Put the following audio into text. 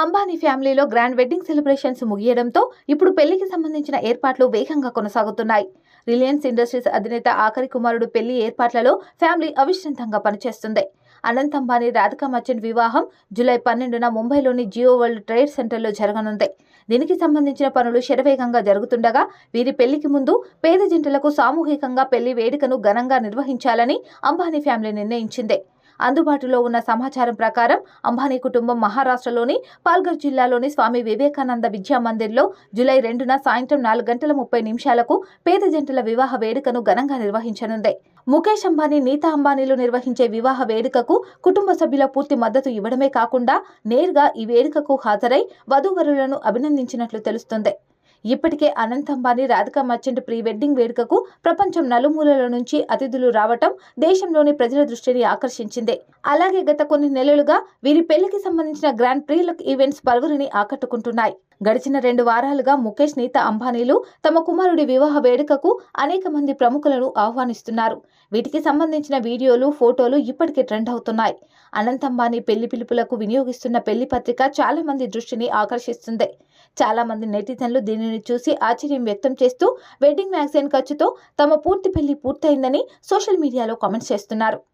అంబానీ ఫ్యామిలీలో grand wedding celebrations ముగియడంతో ఇప్పుడు పెళ్ళికి సంబంధించిన ఏర్పాట్లు వేగంగా కొనసాగుతున్నాయి. రిలయన్స్ ఇండస్ట్రీస్ అధినేత ఆఖరి కుమారుడు పెళ్ళి ఏర్పాట్లలో ఫ్యామిలీ అవిశ్రాంతంగా పనిచేస్తుంది. అనంత్ అంబానీ రాధికా మర్చెంట్ వివాహం జూలై పన్నెండున ముంబైలోని జియో వరల్డ్ ట్రేడ్ సెంటర్లో జరగనుంది. దీనికి సంబంధించిన పనులు శరవేగంగా జరుగుతుండగా వీరి పెళ్ళికి ముందు పేద జంటలకు సామూహికంగా పెళ్ళి వేడుకను ఘనంగా నిర్వహించాలని అంబానీ ఫ్యామిలీ నిర్ణయించింది. అందుబాటులో ఉన్న సమాచారం ప్రకారం అంబానీ కుటుంబం మహారాష్ట్రలోని పాల్ఘర్ జిల్లాలోని స్వామి వివేకానంద విద్యా మందిర్లో జూలై రెండున సాయంత్రం నాలుగు గంటల ముప్పై నిమిషాలకు పేద జంటల వివాహ వేడుకను ఘనంగా నిర్వహించనుంది. ముఖేష్ అంబానీ నీతా అంబానీలు నిర్వహించే వివాహ వేడుకకు కుటుంబ సభ్యుల పూర్తి మద్దతు ఇవ్వడమే కాకుండా నేరుగా ఈ వేడుకకు హాజరై వధూవరులను అభినందించినట్లు తెలుస్తుంది. ఇప్పటికే అనంత్ అంబానీ రాధికా మర్చెంట్ ప్రీ వెడ్డింగ్ వేడుకకు ప్రపంచం నలుమూలల నుంచి అతిథులు రావటం దేశంలోని ప్రజల దృష్టిని ఆకర్షించింది. అలాగే గత కొన్ని నెలలుగా వీరి పెళ్ళికి సంబంధించిన గ్రాండ్ ప్రీ లుక్ ఈవెంట్స్ పలువురిని ఆకట్టుకుంటున్నాయి. గడిచిన రెండు వారాలుగా ముఖేష్ నీత అంబానీలు తమ కుమారుడి వివాహ వేడుకకు అనేక మంది ప్రముఖులను ఆహ్వానిస్తున్నారు. వీటికి సంబంధించిన వీడియోలు ఫోటోలు ఇప్పటికే ట్రెండ్ అవుతున్నాయి. అనంత్ అంబానీ పెళ్ళి పిలుపులకు వినియోగిస్తున్న పెళ్ళి పత్రిక చాలా మంది దృష్టిని ఆకర్షిస్తుంది. చాలా మంది నెటిజన్లు దీనిని చూసి ఆశ్చర్యం వ్యక్తం చేస్తూ వెడ్డింగ్ మ్యాగజైన్ ఖర్చుతో తమ పూర్తి పెళ్ళి పూర్తయిందని సోషల్ మీడియాలో కామెంట్స్ చేస్తున్నారు.